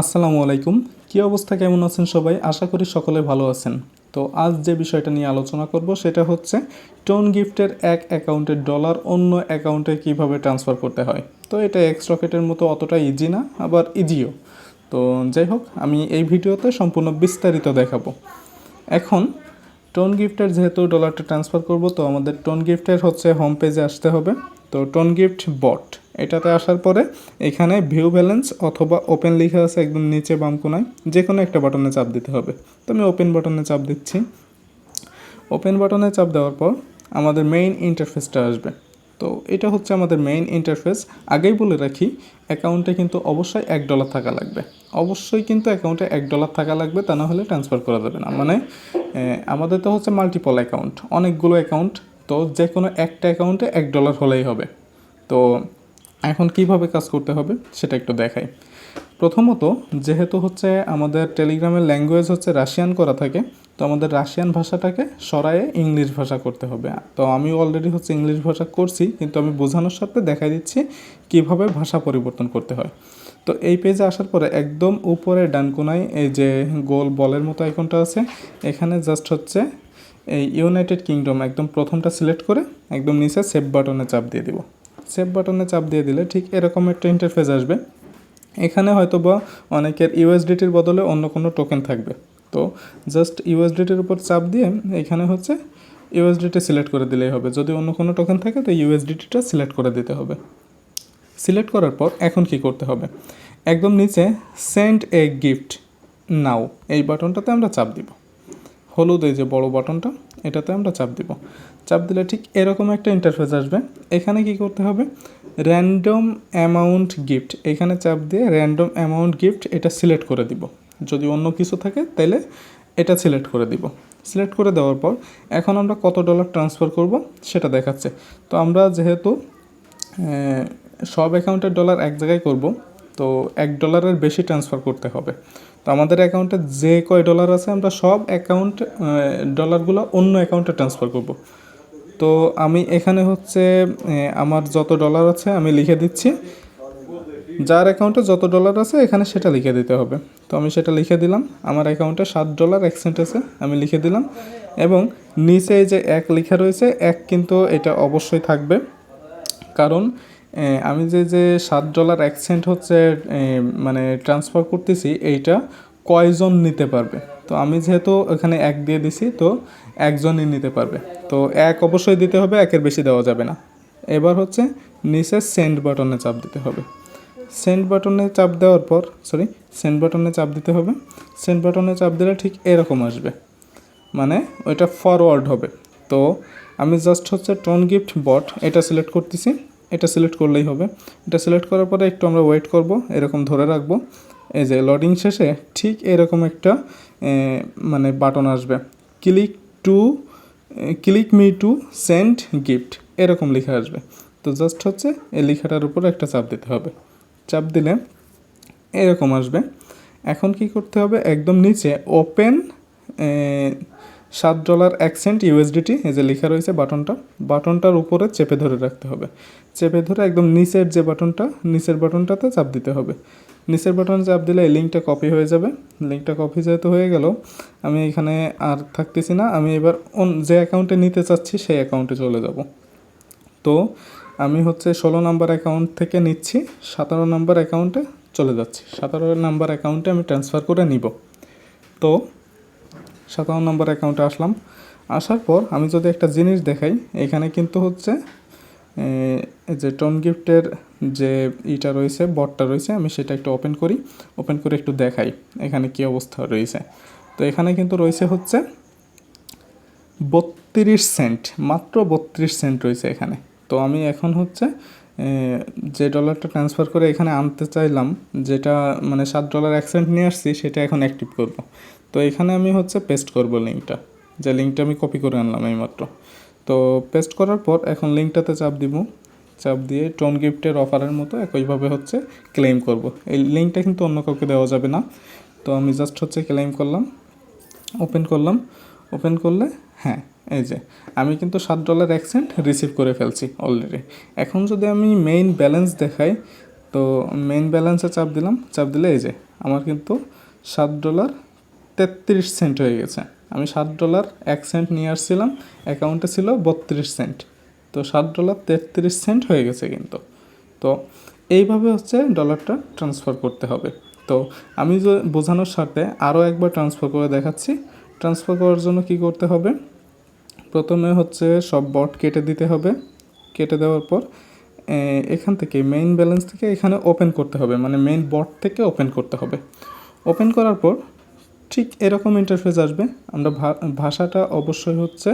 আসসালামু আলাইকুম। কী অবস্থা, কেমন আছেন সবাই? আশা করি সকলে ভালো আছেন। তো আজ যে বিষয়টা নিয়ে আলোচনা করব সেটা হচ্ছে, টোন গিফটের এক অ্যাকাউন্টের ডলার অন্য অ্যাকাউন্টে কীভাবে ট্রান্সফার করতে হয়। তো এটা এক্স রকেটের মতো অতটা ইজি না, আবার ইজিও তো যাই হোক, আমি এই ভিডিওতে সম্পূর্ণ বিস্তারিত দেখাবো। এখন, টোন গিফটের যেহেতু ডলারটা ট্রান্সফার করব, তো আমাদের টোন গিফটের হচ্ছে হোম পেজে আসতে হবে। তো টোন গিফট বট। এটাতে আসার পরে এখানে ভিউ ব্যালেন্স অথবা ওপেন লেখা আছে একদম নিচে বাম কোনায় যে কোনো একটা বাটনে চাপ দিতে হবে। তো আমি ওপেন বাটনে চাপ দিচ্ছি। ওপেন বাটনে চাপ দেওয়ার পর আমাদের মেইন ইন্টারফেসটা আসবে। তো এটা হচ্ছে আমাদের মেইন ইন্টারফেস আগেই বলে রাখি অ্যাকাউন্টে কিন্তু অবশ্যই এক ডলার থাকা লাগবে। অবশ্যই কিন্তু অ্যাকাউন্টে এক ডলার থাকা লাগবে, তা না হলে ট্রান্সফার করা যাবে না। মানে আমাদের তো হচ্ছে মাল্টিপল অ্যাকাউন্ট অনেকগুলো অ্যাকাউন্ট তো যে কোনো একটা অ্যাকাউন্টে এক ডলার হলেই হবে। তো এখন কীভাবে কাজ করতে হবে সেটা একটু দেখাই। প্রথমত, যেহেতু হচ্ছে আমাদের টেলিগ্রামের ল্যাঙ্গুয়েজ হচ্ছে রাশিয়ান করা থাকে, তো আমাদের রাশিয়ান ভাষাটাকে সরায়ে ইংলিশ ভাষা করতে হবে। তো আমি অলরেডি হচ্ছে ইংলিশ ভাষা করছি, কিন্তু আমি বোঝানোর সাথে দেখাই দিচ্ছি কীভাবে ভাষা পরিবর্তন করতে হয়। তো এই পেজে আসার পরে একদম উপরে ডানকোনায় এই যে গোল বলের মতো আইকনটা আছে, এখানে জাস্ট হচ্ছে এই ইউনাইটেড কিংডম একদম প্রথমটা সিলেক্ট করে একদম নিচে সেভ বাটনে চাপ দিয়ে দিব। সেভ বাটনে চাপ দিয়ে দিলে ঠিক এরকম একটা ইন্টারফেস আসবে। এখানে হয়তো বা অনেকের ইউএসডিটির বদলে অন্য কোনো টোকেন থাকবে। তো জাস্ট ইউএসডিটির উপর চাপ দিয়ে এখানে হচ্ছে ইউএসডিটি সিলেক্ট করে দিলেই হবে। যদি অন্য কোনো টোকেন থাকে, তো ইউএসডিটিটা সিলেক্ট করে দিতে হবে। সিলেক্ট করার পর এখন কি করতে হবে? একদম নিচে সেন্ড এ গিফট নাও এই বাটনটাতে আমরা চাপ দিব। হলুদ এই যে বড় বাটনটা এটাতে আমরা চাপ দিব। চাপ দিলে ঠিক এরকম একটা ইন্টারফেস আসবে। এখানে কি করতে হবে? র্যান্ডম অ্যামাউন্ট গিফট এখানে চাপ দিয়ে র্যান্ডম অ্যামাউন্ট গিফট এটা সিলেক্ট করে দিব। যদি অন্য কিছু থাকে তাহলে এটা সিলেক্ট করে দিব। সিলেক্ট করে দেওয়ার পর এখন আমরা কত ডলার ট্রান্সফার করব সেটা দেখাচ্ছে। তো আমরা যেহেতু সব অ্যাকাউন্টের ডলার এক জায়গায় করব, তো এক ডলারের বেশি ট্রান্সফার করতে হবে। তো আমাদের অ্যাকাউন্টে যে কয় ডলার আছে আমরা সব অ্যাকাউন্ট ডলারগুলো অন্য অ্যাকাউন্টে ট্রান্সফার করব। তো আমি এখানে হচ্ছে আমার যত ডলার আছে আমি লিখে দিচ্ছি। যার অ্যাকাউন্টে যত ডলার আছে এখানে সেটা লিখে দিতে হবে। তো আমি সেটা লিখে দিলাম। আমার অ্যাকাউন্টে সাত ডলার এক সেন্ট আছে, আমি লিখে দিলাম। এবং নিচে যে এক লেখা রয়েছে, এক কিন্তু এটা অবশ্যই থাকবে। কারণ আমি যে যে সাত ডলার এক সেন্ট হচ্ছে মানে ট্রান্সফার করতেছি, এইটা কয়জন নিতে পারবে? তো আমি যেহেতু এখানে এক দিয়ে দিছি, তো একজনই নিতে পারবে। তো এক অবশ্যই দিতে হবে, একের বেশি দেওয়া যাবে না। এবার হচ্ছে নিচে সেন্ড বাটনে চাপ দিতে হবে। সেন্ড বাটনে চাপ দেওয়ার পর সরি সেন্ড বাটনে চাপ দিতে হবে। সেন্ড বাটনে চাপ দিলে ঠিক এরকম আসবে। মানে ওইটা ফরওয়ার্ড হবে। তো আমি জাস্ট হচ্ছে টোন গিফট বট এটা সিলেক্ট করতেছি। এটা সিলেক্ট করলেই হবে। এটা সিলেক্ট করার পরে একটু আমরা ওয়েট করব, এরকম ধরে রাখব। এই যে লোডিং শেষে ঠিক এরকম একটা মানে বাটন আসবে। Click to click me to send gift এরকম লেখা আসবে। তো জাস্ট হচ্ছে এই লেখাটার উপর একটা চাপ দিতে হবে। চাপ দিলে এরকম আসবে। এখন কি করতে হবে? একদম নিচে ওপেন সাত ডলার এক সেন্ট ইউএসডিটি এই যে লেখা রয়েছে বাটনটা বাটনটার উপরে চেপে ধরে রাখতে হবে। চেপে ধরে একদম নিচের যে বাটনটা নিচের বাটনটাতে চাপ দিতে হবে। নিচের বাটনে চাপ দিলে এই লিঙ্কটা কপি হয়ে যাবে। লিঙ্কটা কপি যেহেতু হয়ে গেল, আমি এখানে আর থাকতেছি না। আমি এবার যে অ্যাকাউন্টে নিতে চাচ্ছি, সেই অ্যাকাউন্টে চলে যাব। তো আমি হচ্ছে ষোলো নাম্বার অ্যাকাউন্ট থেকে নিচ্ছি। সতেরো নাম্বার অ্যাকাউন্টে চলে যাচ্ছি। সতেরো নাম্বার অ্যাকাউন্টে আমি ট্রান্সফার করে নিব। তো সতেরো নম্বর অ্যাকাউন্টে আসলাম। আসার পর আমি যদি একটা জিনিস দেখাই, এখানে কিন্তু হচ্ছে যে টোন গিফটের যে ইটা রয়েছে, বটটা রয়েছে, আমি সেটা একটু ওপেন করি। ওপেন করে একটু দেখাই এখানে কি অবস্থা রয়েছে। তো এখানে কিন্তু রয়েছে হচ্ছে বত্রিশ সেন্ট, মাত্র বত্রিশ সেন্ট রয়েছে এখানে। তো আমি এখন হচ্ছে যে ডলারটা ট্রান্সফার করে এখানে আনতে চাইলাম, যেটা মানে সাত ডলার এক সেন্ট নিয়ে আসছি, সেটা এখন অ্যাক্টিভ করব। তো এখানে আমি হচ্ছে পেস্ট করব লিঙ্কটা যে লিঙ্কটা আমি কপি করে আনলাম এইমাত্র। তো পেস্ট করার পর এখন লিঙ্কটাতে চাপ দিব। চাপ দিয়ে টোন গিফটের অফারের মতো একইভাবে হচ্ছে ক্লেম করব। এই লিঙ্কটা কিন্তু অন্য কাউকে দেওয়া যাবে না। তো আমি জাস্ট হচ্ছে ক্লেম করলাম। ওপেন করলাম। ওপেন করলে হ্যাঁ এই যে, আমি কিন্তু সাত ডলার এক সেন্ট রিসিভ করে ফেলছি অলরেডি এখন যদি আমি মেইন ব্যালেন্স দেখাই, তো মেইন ব্যালেন্সে চাপ দিলাম। চাপ দিলে এই যে, আমার কিন্তু সাত ডলার তেত্রিশ সেন্ট হয়ে গেছে। আমি সাত ডলার এক সেন্ট নিয়ে আসছিলাম, অ্যাকাউন্টে ছিল বত্রিশ সেন্ট। তো সাত ডলার তেত্রিশ সেন্ট হয়ে গেছে কিন্তু। তো এইভাবে হচ্ছে ডলারটা ট্রান্সফার করতে হবে। তো আমি বোঝানোর সাথে আরও একবার ট্রান্সফার করে দেখাচ্ছি। ট্রান্সফার করার জন্য কি করতে হবে? প্রথমে হচ্ছে সব বট কেটে দিতে হবে। কেটে দেওয়ার পর এখান থেকে মেইন ব্যালেন্স থেকে এখানে ওপেন করতে হবে। মানে মেইন বট থেকে ওপেন করতে হবে। ওপেন করার পর ঠিক এরকম ইন্টারফেস আসবে। আমরা ভাষাটা অবশ্যই হচ্ছে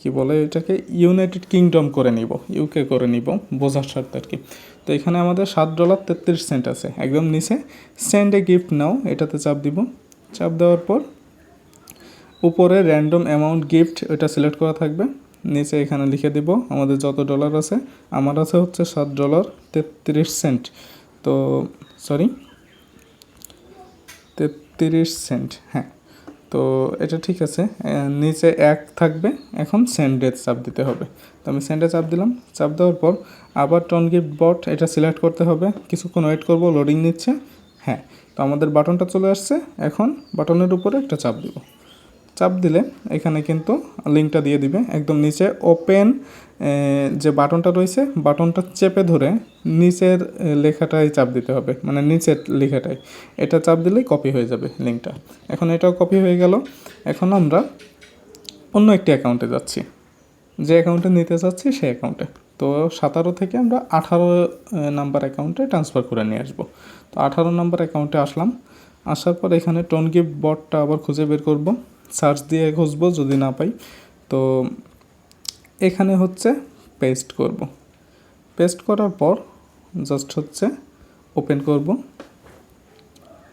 কি বলে এটাকে ইউনাইটেড কিংডম করে নিব ইউকে করে নিব, বোঝার স্বার্থে আর কি। তো এখানে আমাদের সাত ডলার তেত্রিশ সেন্ট আছে। একদম নিচে সেন্ড এ গিফট নাও এটাতে চাপ দিব। চাপ দেওয়ার পর উপরে র্যান্ডম অ্যামাউন্ট গিফট এটা সিলেক্ট করা থাকবে। নিচে এখানে লিখে দিব, আমাদের যত ডলার আছে, আমার আছে হচ্ছে সাত ডলার তেত্রিশ সেন্ট তো সরি তেত্রিশ সেন্ট হ্যাঁ। তো এটা ঠিক আছে। নিচে এক থাকবে, এখন সেন্ডে চাপ দিতে হবে। তো আমি সেন্ডে চাপ দিলাম, চাপ দেওয়ার পর আবার টন গিফট বট এটা সিলেক্ট করতে হবে। কিছুক্ষণ ওয়েট করব লোডিং নিচ্ছে হ্যাঁ। তো আমাদের বাটনটা চলে আসছে, এখন বাটনের উপরে একটা চাপ দিব। চাপ দিলে এখানে কিন্তু লিঙ্কটা দিয়ে দিবে। একদম নিচে ওপেন যে বাটনটা রয়েছে, বাটনটা চেপে ধরে নিচের লেখাটাই চাপ দিতে হবে। মানে নিচের লেখাটাই এটা চাপ দিলেই কপি হয়ে যাবে লিঙ্কটা। এখন এটাও কপি হয়ে গেল। এখন আমরা অন্য একটি অ্যাকাউন্টে যাচ্ছি। যে অ্যাকাউন্টে নিতে চাচ্ছি সেই অ্যাকাউন্টে তো সাতারো থেকে আমরা আঠারো নাম্বার অ্যাকাউন্টে ট্রান্সফার করে নিয়ে আসব। তো আঠারো নাম্বার অ্যাকাউন্টে আসলাম। আসার পর এখানে টোন গিফট বটটা আবার খুঁজে বের করব। সার্চ দিয়ে খুঁজবো, যদি না পাই। তো এখানে হচ্ছে পেস্ট করব। পেস্ট করার পর জাস্ট হচ্ছে ওপেন করব।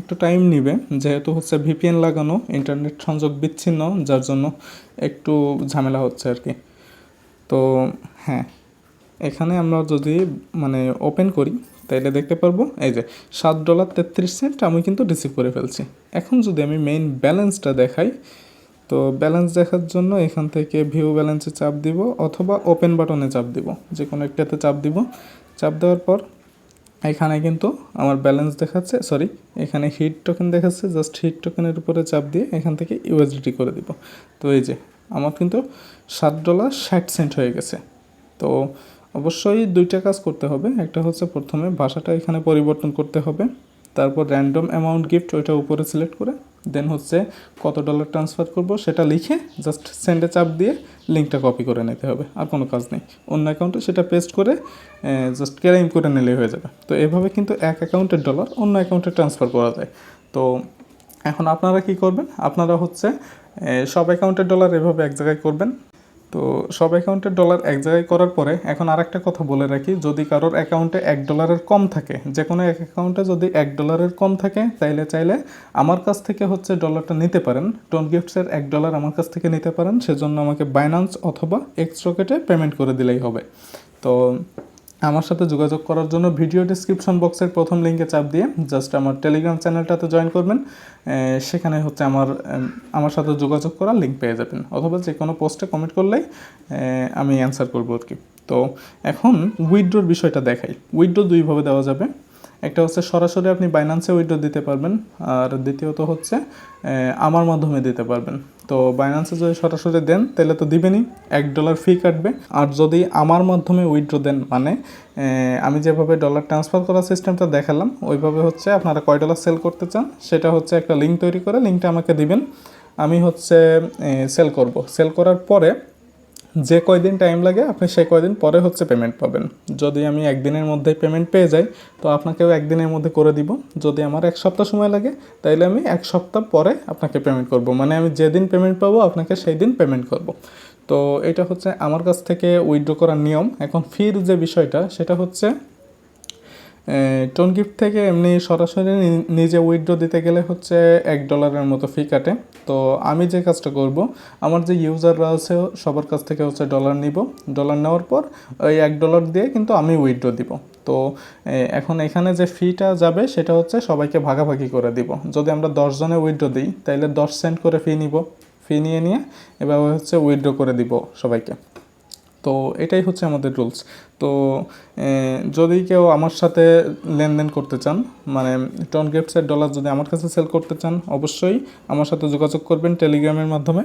একটু টাইম নেবে, যেহেতু হচ্ছে ভিপিএন লাগানো, ইন্টারনেট সংযোগ বিচ্ছিন্ন, যার জন্য একটু ঝামেলা হচ্ছে আর কি। তো হ্যাঁ এখানে আমরা যদি মানে ওপেন করি, তাইলে দেখতে পারব, এই যে, সাত ডলার তেত্রিশ সেন্ট আমি কিন্তু রিসিভ করে ফেলছি। এখন যদি আমি মেইন ব্যালেন্সটা দেখাই, তো ব্যালেন্স দেখার জন্য এখান থেকে ভিউ ব্যালেন্সে চাপ দিব অথবা ওপেন বাটনে চাপ দিব যে কোনো একটাতে চাপ দিব। চাপ দেওয়ার পর এখানে কিন্তু আমার ব্যালেন্স দেখাচ্ছে সরি এখানে হিট টোকেন দেখাচ্ছে জাস্ট হিট টোকেনের উপরে চাপ দিয়ে এখান থেকে ইউএসডিটি করে দিব। তো এই যে, আমার কিন্তু সাত ডলার ষাট সেন্ট হয়ে গেছে। তো অবশ্যই দুইটা কাজ করতে হবে। একটা হচ্ছে প্রথমে ভাষাটা এখানে পরিবর্তন করতে হবে। তারপর র্যান্ডম অ্যামাউন্ট গিফট ওইটা উপরে সিলেক্ট করে দেন হচ্ছে কত ডলার ট্রান্সফার করব সেটা লিখে জাস্ট সেন্ডে চাপ দিয়ে লিঙ্কটা কপি করে নিতে হবে, আর কোনো কাজ নেই। অন্য অ্যাকাউন্টে সেটা পেস্ট করে জাস্ট ক্লেম করে নিলেই হয়ে যাবে। তো এভাবে কিন্তু এক অ্যাকাউন্টের ডলার অন্য অ্যাকাউন্টে ট্রান্সফার করা যায়। তো এখন আপনারা কি করবেন? আপনারা হচ্ছে সব অ্যাকাউন্টের ডলার এভাবে এক জায়গায় করবেন। তো সব অ্যাকাউন্টের ডলার এক জায়গায় করার পরে এখন আর একটা কথা বলে রাখি, যদি কারোর অ্যাকাউন্টে এক ডলারের কম থাকে যে কোনো এক অ্যাকাউন্টে যদি এক ডলারের কম থাকে, তাইলে চাইলে আমার কাছ থেকে হচ্ছে ডলারটা নিতে পারেন। টোন গিফটসের এক ডলার আমার কাছ থেকে নিতে পারেন, সেজন্য আমাকে বাইনান্স অথবা এক্স রকেটে পেমেন্ট করে দিলেই হবে। তো আমার সাথে যোগাযোগ করার জন্য ভিডিও ডিসক্রিপশন বক্সের প্রথম লিঙ্কে চাপ দিয়ে জাস্ট আমার টেলিগ্রাম চ্যানেলটাতে জয়েন করবেন। সেখানে হচ্ছে আমার আমার সাথে যোগাযোগ করার লিঙ্ক পেয়ে যাবেন। অথবা যে কোনো পোস্টে কমেন্ট করলেই আমি অ্যান্সার করব আর কি। তো এখন উইড্রোর বিষয়টা দেখাই। উইড্রো দুইভাবে দেওয়া যাবে। একটা হচ্ছে সরাসরি আপনি বাইন্যান্সে উইড্রো দিতে পারবেন, আর দ্বিতীয়ত হচ্ছে আমার মাধ্যমে দিতে পারবেন। তো বাইন্যান্সে যদি সরাসরি দেন, তাহলে তো দিবেনই, এক ডলার ফি কাটবে। আর যদি আমার মাধ্যমে উইথড্রো দেন মানে আমি যেভাবে ডলার ট্রান্সফার করার সিস্টেমটা দেখালাম, ওইভাবে হচ্ছে আপনারা কয় ডলার সেল করতে চান, সেটা হচ্ছে একটা লিঙ্ক তৈরি করে লিঙ্কটা আমাকে দিবেন। আমি হচ্ছে সেল করব। সেল করার পরে যে কয়দিন টাইম লাগে, আপনি সেই কয়দিন পরে হচ্ছে পেমেন্ট পাবেন। যদি আমি একদিনের মধ্যে পেমেন্ট পেয়ে যাই, তো আপনাকেও একদিনের মধ্যে করে দিব। যদি আমার এক সপ্তাহ সময় লাগে, তাইলে আমি এক সপ্তাহ পরে আপনাকে পেমেন্ট করব। মানে আমি যেদিন পেমেন্ট পাবো, আপনাকে সেই দিন পেমেন্ট করব। তো এটা হচ্ছে আমার কাছ থেকে উইথড্র করার নিয়ম। এখন ফির যে বিষয়টা, সেটা হচ্ছে টোন গিফট থেকে এমনি সরাসরি নিজে উইথড্র দিতে গেলে হচ্ছে এক ডলারের মতো ফি কাটে। তো আমি যে কাজটা করব, আমার যে ইউজাররা আছে, সবার কাছ থেকে হচ্ছে ডলার নিব। ডলার নেওয়ার পর ওই এক ডলার দিয়ে কিন্তু আমি উইথড্র দিব। তো এখন এখানে যে ফিটা যাবে, সেটা হচ্ছে সবাইকে ভাগাভাগি করে দিব। যদি আমরা দশ জনে উইথড্র দিই তাহলে দশ সেন্ট করে ফি নিব। ফি নিয়ে নিয়ে এভাবে হচ্ছে উইথড্র করে দিব সবাইকে। তো এটাই হচ্ছে আমাদের রুলস তো যদি কেউ আমার সাথে লেনদেন করতে চান মানে টন গিফটসের ডলার যদি আমার কাছে সেল করতে চান, অবশ্যই আমার সাথে যোগাযোগ করবেন টেলিগ্রামের মাধ্যমে।